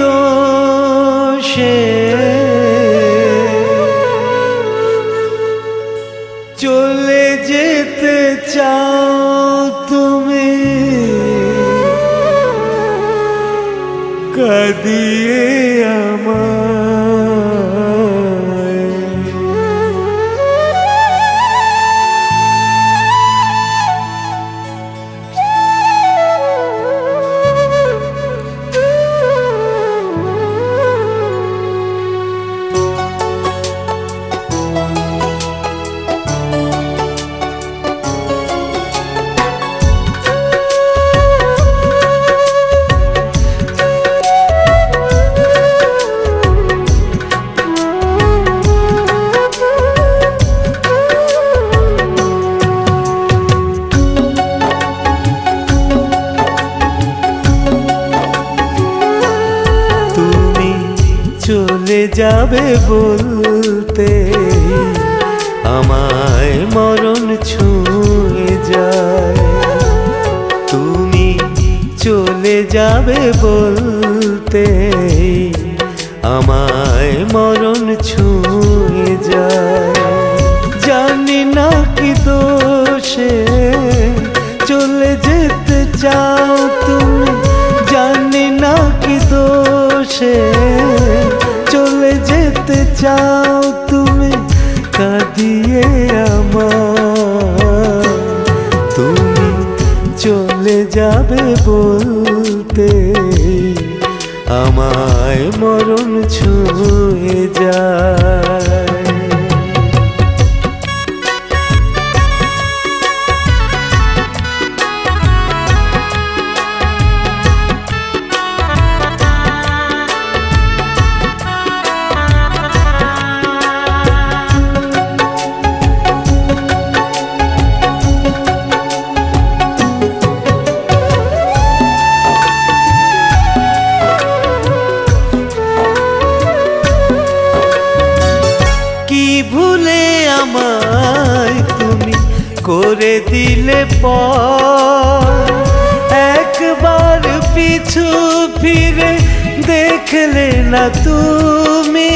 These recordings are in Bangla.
দোষে চলে যেতে চাও তুমি। কদিয়ে আমায় যাবে বলতে আমায় মরণ ছুঁয়ে যায়। তুমি চলে যাবে বলতে আমায় মরণ ছুঁয়ে যায়। জানি না কি দোষে যেতে চাও তুমি কাঁদিয়ে আমার। তুমি চলে যাবে বলতে আমায় মরণ ছুঁয়ে যায়। করে দিলে একবার পিছু ফিরে দেখলে না তুমি,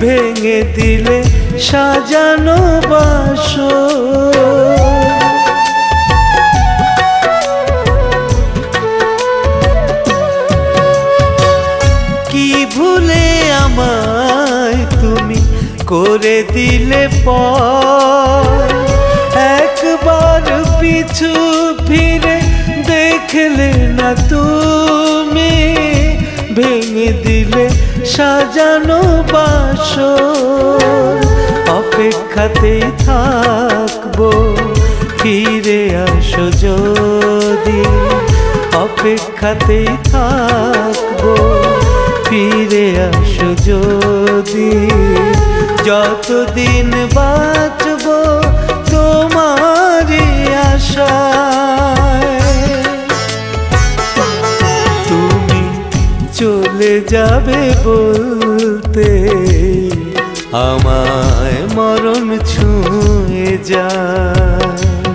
ভেঙে দিলে সাজানো বাসর কি ভুলে আমায় তুমি করে দিলে পর পিছু ফিরে দেখলে না তুমি। ভেঙে দিলে সাজানো বাসর অপেক্ষাতেই থাকব, ফিরে আসো যদি। অপেক্ষাতেই থাকব, ফিরে আসো যদি। যতদিন বাঁচবো তুমি চলে যাবে বলতে আমায় মরণ ছুঁয়ে যায়।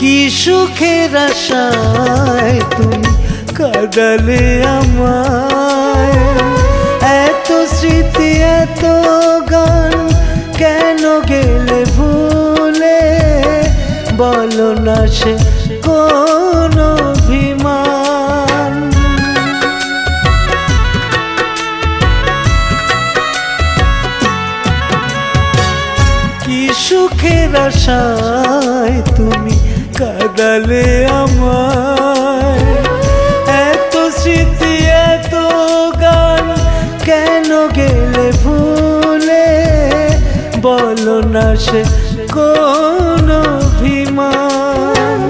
কি সুখের আশায় তুমি কাদালে আমায়? এত স্মৃতি, এত গান কেন গেলে ভুলে? বলো না সে কোন অভিমান? কি সুখের আশায় তুমি কাদালে আমার এত স্মৃতি, এত গান কেন গেলে ভুলে? বলো না সে কোন অভিমান।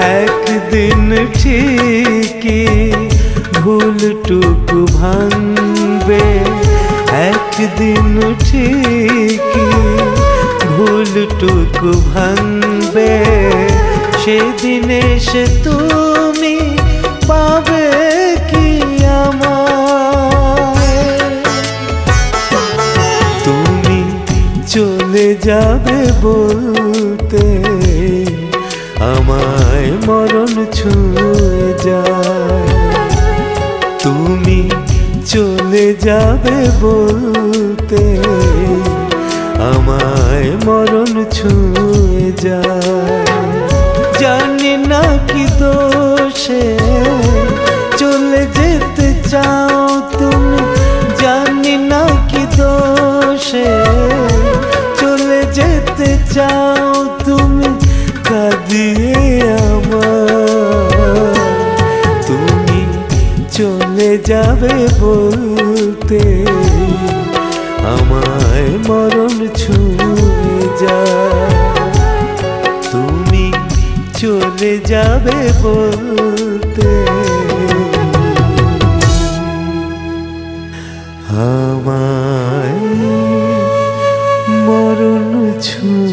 একদিন ঠিকই ভুলটুকু ভাঙবে। একদিন ঠিকই ভুলটুকু ভাঙবে। সেদিন এসে তুমি পাবে কি আমার তুমি চলে যাবে বলতে আমায় মরণ ছুঁয়ে যায়। তুমি চলে যাবে বলতে আমায় মরণ ছুঁয়ে যায়। তুমি কাঁদিয়ে আমার। তুমি চলে যাবে বলতে আমায় মরণ ছুঁয়ে যায়। তুমি চলে যাবে বলতে আমায় মরণ ছুঁয়ে